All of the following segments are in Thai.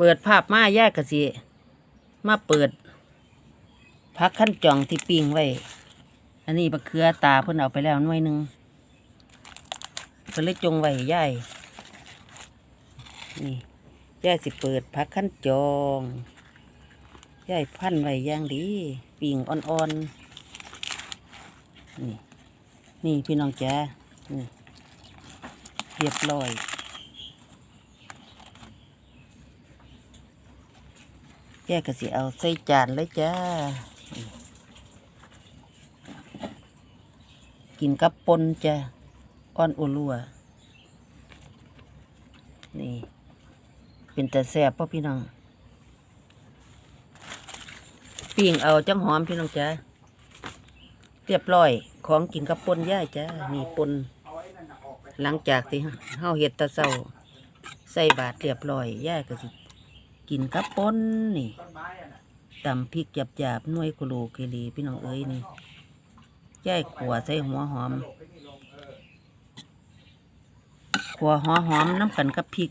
เปิดภาพมาแยกกะสิ มาเปิดพักขั้นจองที่ปิ้งไว้ อันนี้บะเขือตาเพิ่นเอาไปแล้วหน่วยหนึ่งเพิ่นเลยจงไว้ย่ายนี่ย่ายสิเปิดพักขั้นจองย่ายพันไว้อย่างดีปิ้งอ่อนๆ นี่ นี่พี่น้องจ้าเรียบร้อย แยกก็สิเอาใส่จานเลยจ้า กินกับปนจ้ะอ้อนอัวลัว นี่ เป็นแต่แซ่บพ่อพี่น้องปิ้งเอาจังหอมพี่น้องจ้าเรียบร้อย ของกินกับปนย่าจ้านี่ปนหลังจากที่เฮาเฮ็ดตะเซาใส่บาทเรียบร้อยย่าก็สิ กินกับปนนี่ตำพริกหยาบๆหน่วยกุโลเกลีพี่น้องเอ้ยนี่ย่ายขัวใส่หัวหอม ขัวหัวหอมน้ำกันกับพริก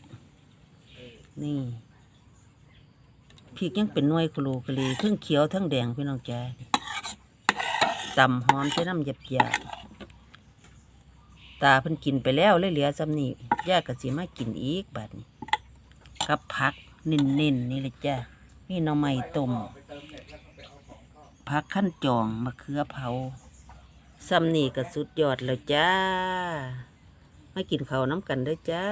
นี่พริกยังเป็นน่วยกุโลเกลีทั้งเขียวทั้งแดงพี่น้องจ้าตำหอมใช้น้ำหยาบๆตาเพิ่นกินไปแล้วเลยเหลือซ้ำนี่ย่าก็สิมากินอีกบัดนี้กับผัก เน้นๆนนี่เลยจ้ะมีหน่อไม้ต้มผักขั้นจองมะเขือเผาซ้ำนี่ก็สุดยอดแล้วจ้า มากินข้าวน้ำกันเด้จ้า